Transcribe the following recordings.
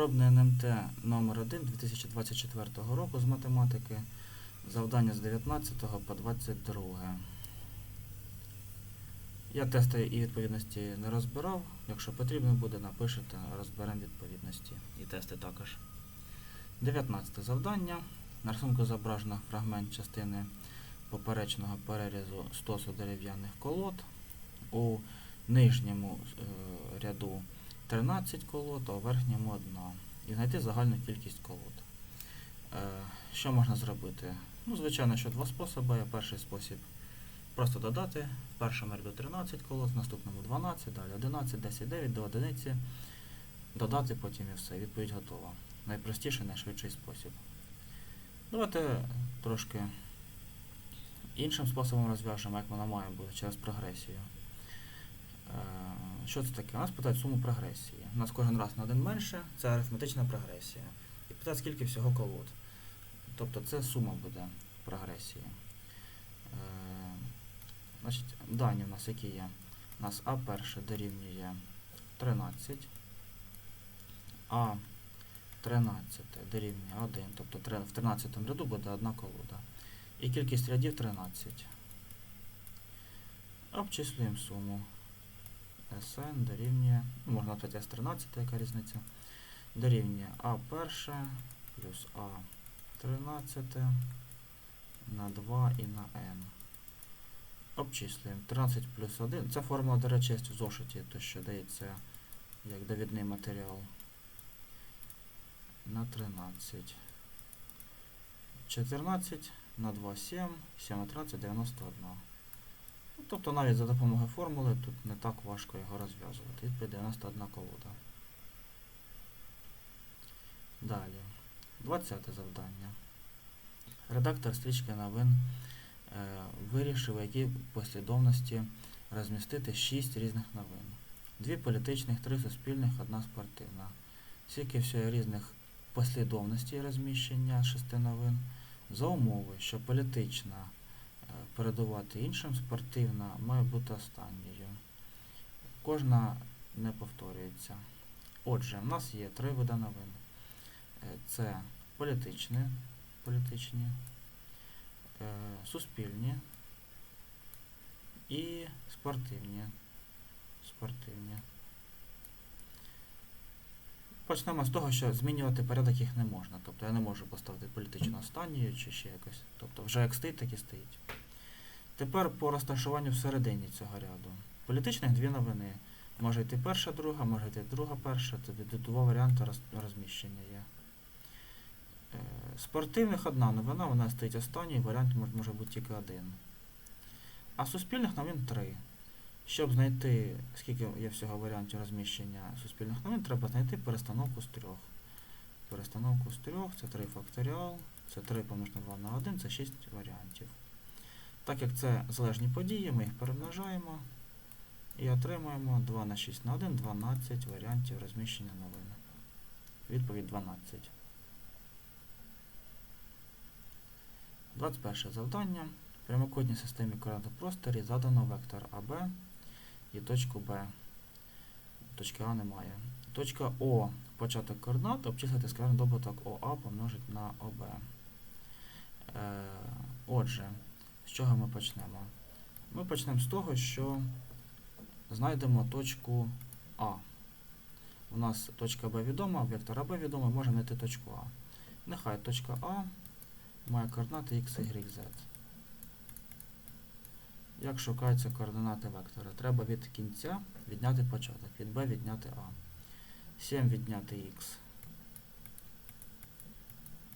Пробне НМТ номер 1 2024 року з математики. Завдання з 19 по 22. Я тести і відповідності не розбирав. Якщо потрібно буде, напишете, розберемо відповідності і тести також. 19 завдання. На рисунку зображено фрагмент частини поперечного перерізу стосу дерев'яних колод. У нижньому е, ряду 13 колод, а у верхньому 1. І знайти загальну кількість колод. Е, що можна зробити? Ну, звичайно, що два способи. є. Перший спосіб просто додати. В першому ряду 13 колод, в наступному 12, далі 11, 10, 9 до одиниці. Додати потім і все. Відповідь готова. Найпростіший, найшвидший спосіб. Давайте трошки іншим способом розв'яжемо, як воно має бути через прогресію. Що це таке? У нас питають суму прогресії. У нас кожен раз на один менше, це арифметична прогресія. І питають, скільки всього колод. Тобто це сума буде прогресії. Е, Значить, дані у нас які є? У нас А перше дорівнює 13, А 13 дорівнює 1, тобто в 13 ряду буде одна колода. І кількість рядів 13. Обчислюємо суму. Sn дорівнює, можна написати S13, яка різниця. Дорівнює А перше плюс А 13 на 2 і на n. Обчислюємо 13 плюс 1. Це формула, до речі, є в зошиті, то що дається як довідний матеріал. На 13. 14 на 2 7, 7 на 13 91. Тобто навіть за допомогою формули тут не так важко його розв'язувати. Відповідь 91 колода. Далі. 20 завдання. Редактор стрічки новин е, вирішив, в якій послідовності розмістити 6 різних новин. Дві політичних, три суспільних, одна спортивна. Скільки всього різних послідовностей розміщення шести новин за умови, що політична передувати іншим, спортивна має бути останньою. Кожна не повторюється. Отже, в нас є три види новин. Е, Це політичні, політичні, е, суспільні і спортивні. Спортивні. Почнемо з того, що змінювати порядок їх не можна. Тобто я не можу поставити політичну останньою чи ще якось. Тобто вже як стоїть, так і стоїть. Тепер по розташуванню всередині цього ряду. Політичних дві новини. Може йти перша, друга, може йти друга, перша. Тобто два варіанти розміщення є. Е, Спортивних одна новина, вона стоїть останньою, варіант може, бути тільки один. А суспільних новин три. Щоб знайти, скільки є всього варіантів розміщення суспільних новин, треба знайти перестановку з трьох. Перестановку з трьох, це 3 факторіал, це 3 помножити на 2 на 1, це 6 варіантів. Так як це залежні події, ми їх перемножаємо і отримаємо 2 на 6 на 1, 12 варіантів розміщення новин. Відповідь 12. 21 завдання. В прямокутній системі координат просторі задано вектор АБ і точку Б. Точки А немає. Точка О початок координат, обчислити складний добуток ОА помножить на ОБ. Е, отже, з чого ми почнемо? Ми почнемо з того, що знайдемо точку А. У нас точка Б відома, вектор АБ відомий, можемо знайти точку А. Нехай точка А має координати x, y, z. Як шукаються координати вектора? Треба від кінця відняти початок, від b відняти a. 7 відняти x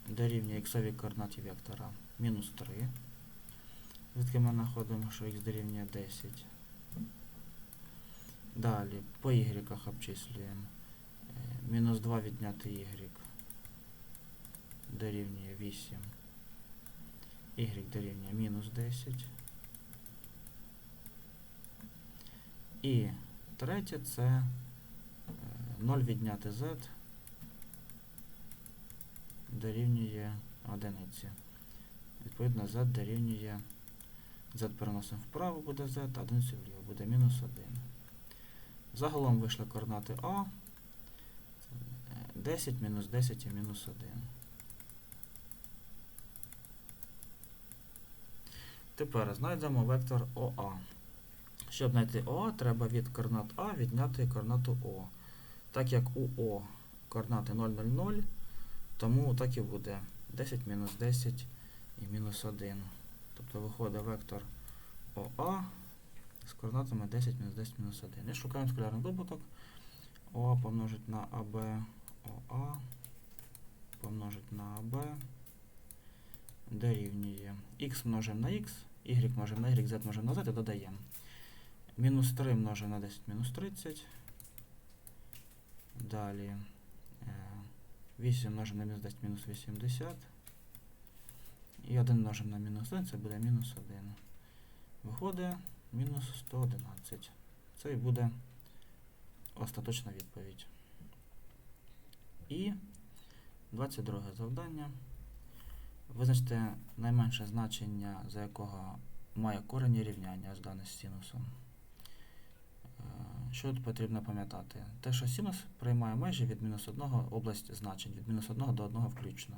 дорівнює х координаті вектора мінус 3. Звідки ми знаходимо, що х дорівнює 10. Далі по y обчислюємо. Е, Мінус 2 відняти y дорівнює 8. y дорівнює мінус 10. І третє це е, 0 відняти z дорівнює одиниці. Відповідно, z дорівнює z переносимо вправо буде z, а одиницю вліво буде мінус 1. Загалом вийшли координати А. Е, 10, мінус 10 і мінус 1. Тепер знайдемо вектор ОА. Щоб знайти ОА, треба від координат А відняти координату О. Так як у О координати 0, 0, 0, тому так і буде 10 мінус 10 і мінус 1. Тобто виходить вектор ОА з координатами 10 мінус 10 мінус 1. І шукаємо скалярний добуток. ОА помножить на АБ, ОА помножить на АБ дорівнює х множимо на х, y множимо на y, z множимо на z і додаємо. Мінус 3 множимо на 10 мінус 30. Далі е, 8 множимо на мінус 10 мінус 80. І 1 множимо на мінус 1, це буде мінус 1. Виходить мінус 111. Це і буде остаточна відповідь. І 22 завдання. Визначте найменше значення, за якого має корені рівняння з даним синусом. Е, Що тут потрібно пам'ятати? Те, що синус приймає межі від мінус 1 область значень, від мінус 1 до 1 включно.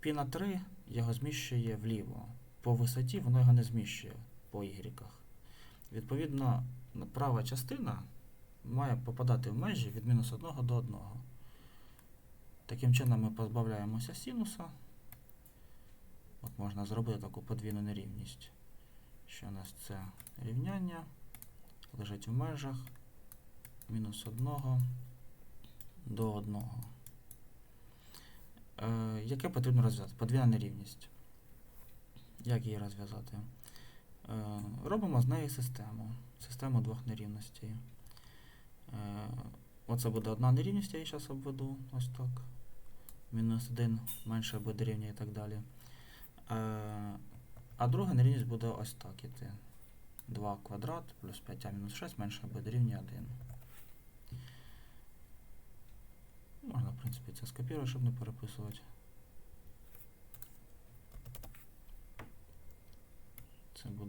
Пі на 3 його зміщує вліво. По висоті воно його не зміщує по y. Відповідно, права частина має попадати в межі від мінус 1 до 1. Таким чином ми позбавляємося синуса. От можна зробити таку подвійну нерівність. Що у нас це рівняння лежить в межах мінус 1 до 1. Яке потрібно розв'язати? Подвійна нерівність. Як її розв'язати? Е, робимо з неї систему. Систему двох нерівностей. Е, оце буде одна нерівність, я її зараз обведу. Ось так. Мінус 1 менше або дорівнює і так далі. Е, а друга нерівність буде ось так іти. 2 квадрат плюс 5а мінус 6 менше або дорівнює 1. Можна, в принципі, це скопірувати, щоб не переписувати.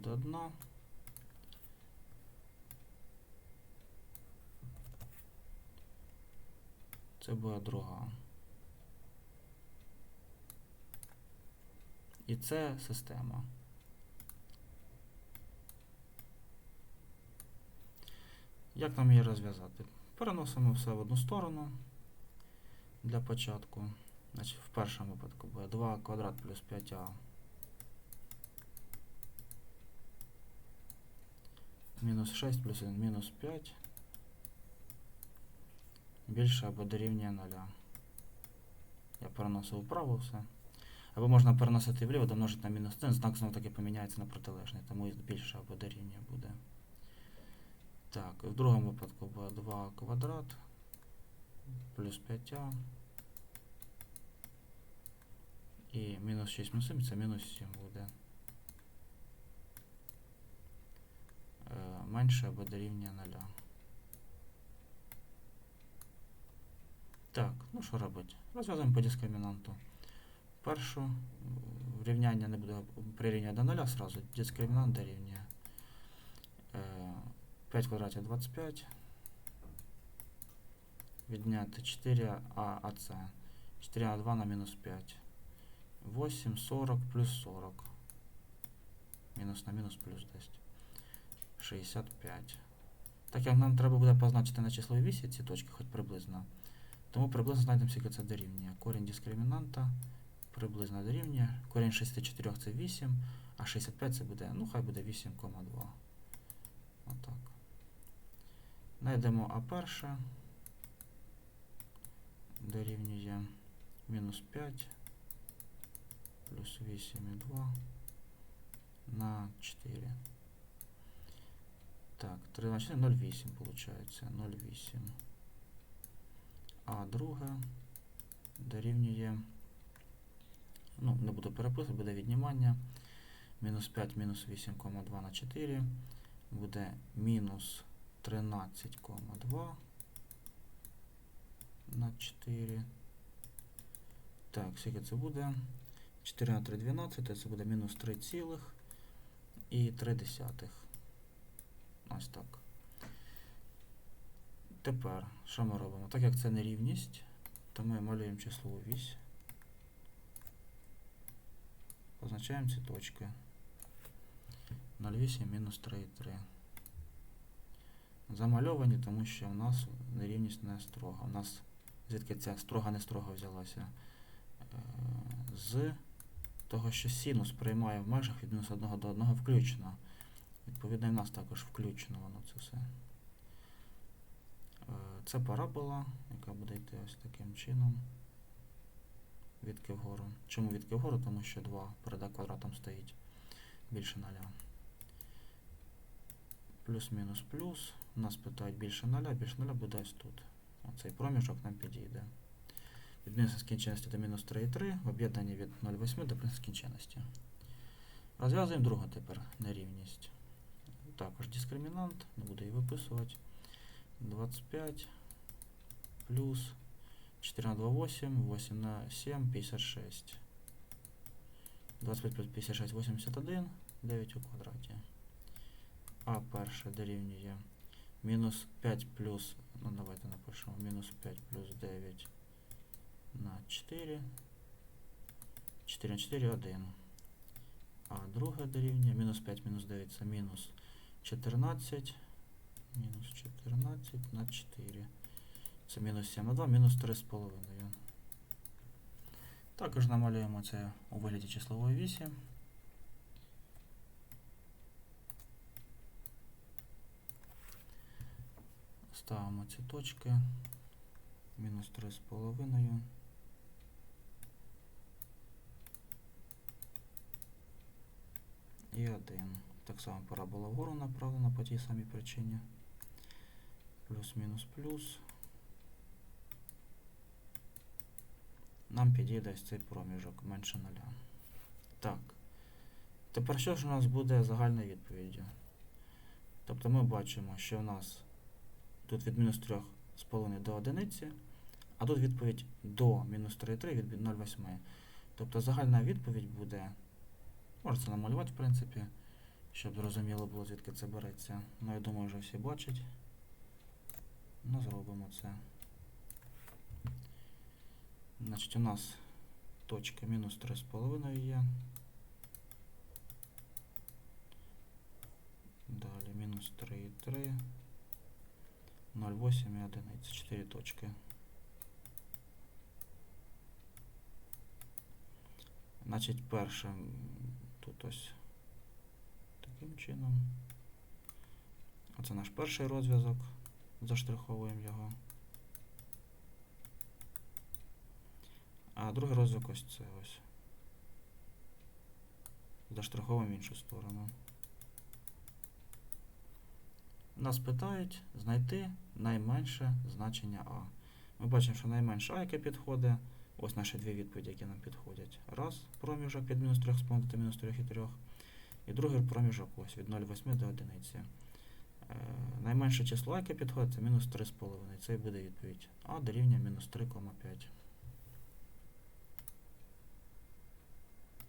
Це буде одна. Це буде друга. І це система. Як нам її розв'язати? Переносимо все в одну сторону для початку. Значить, в першому випадку буде 2 квадрат плюс 5а. Мінус 6 плюс 1 мінус 5. Більше або дорівнює 0. Я переносив вправо все. Або можна переносити вліво, домножити на мінус 1, знак знову таки поміняється на протилежний, тому і більше або дорівнює буде. Так, в другому випадку буде 2 квадрат плюс 5а. І мінус 6 мінус 7, це мінус 7 буде. менше або дорівнює 0. Так, ну що робити? Розв'язуємо по дискримінанту. Першу м, рівняння не буде прирівнювати до 0 сразу. Дискримінант дорівнює е, 5 квадратів 25. Відняти 4 а АЦ. 4 на 2 на мінус 5. 8, 40 плюс 40. Мінус на мінус плюс 10. 65. Так як нам треба буде позначити на числовій вісі ці точки, хоч приблизно. Тому приблизно знайдемо, скільки це дорівнює. Корінь дискримінанта приблизно дорівнює. Корінь 64 це 8, а 65 це буде, ну хай буде 8,2. Отак. Знайдемо А перше. Дорівнює мінус 5 плюс 8,2 на 4. Так, 3 на 4, 0,8 получається. 0,8. А друге дорівнює, ну, не буду переписувати, буде віднімання. Мінус 5 мінус 8,2 на 4 буде мінус 13,2 на 4. Так, скільки це буде? 4 на 3 12, це буде мінус 3 цілих і 3 десятих. Ось так. Тепер, що ми робимо? Так як це нерівність, То ми малюємо числову вісь. Позначаємо ці точки. 0,8 мінус 3,3. Замальовані, тому що в нас нерівність не строга. У нас звідки ця строга не строга взялася? Е, З того, що синус приймає в межах від мінус 1 до 1 включно. Відповідно, і в нас також включено воно це все. Е, Це парабола, яка буде йти ось таким чином. Відки вгору. Чому відки вгору? Тому що 2 перед квадратом стоїть більше 0. Плюс-мінус плюс. У нас питають більше 0, більше 0 буде ось тут. Оцей проміжок нам підійде. Від мінус нескінченності до мінус 3,3 в об'єднанні від 0,8 до плюс нескінченності. Розв'язуємо другу тепер нерівність. Також дискримінант, не буду її виписувати. 25 плюс 4 на 2, 8, 8 на 7, 56. 25 плюс 56, 81, 9 у квадраті. А перше дорівнює мінус 5 плюс, ну давайте напишемо, мінус 5 плюс 9 на 4. 4 на 4, 1. А друге дорівнює мінус 5 мінус 9 це мінус 14. Мінус 14 на 4. Це мінус 7 на 2, мінус 3,5. Також намалюємо це у вигляді числової вісі. Ставимо ці точки. Мінус 3,5. І 1. Так само парабола вгору направлена по тій самій причині. Плюс-мінус плюс. Нам підійде ось цей проміжок менше нуля. Так. Тепер що ж у нас буде загальною відповіддю? Тобто ми бачимо, що в нас тут від мінус 3,5 до 1, а тут відповідь до мінус 3,3 від 0,8. Тобто загальна відповідь буде, можна це намалювати, в принципі, щоб зрозуміло було, звідки це береться. Ну, я думаю, вже всі бачать. Ну, зробимо це. Значить, у нас точка мінус 3,5 є. Далі мінус 3,3. 0,8 і 1. Це 4 точки. Значить, перше тут ось таким чином. Оце наш перший розв'язок. Заштриховуємо його. А другий розв'язок ось це ось. Заштриховуємо іншу сторону. Нас питають знайти найменше значення А. Ми бачимо, що найменше А, яке підходить. Ось наші дві відповіді, які нам підходять. Раз проміжок від мінус 3,5 до мінус 3,3. І другий проміжок ось від 0,8 до 1. Е, найменше число, яке підходить, це мінус 3,5. Це і буде відповідь. А дорівнює мінус 3,5.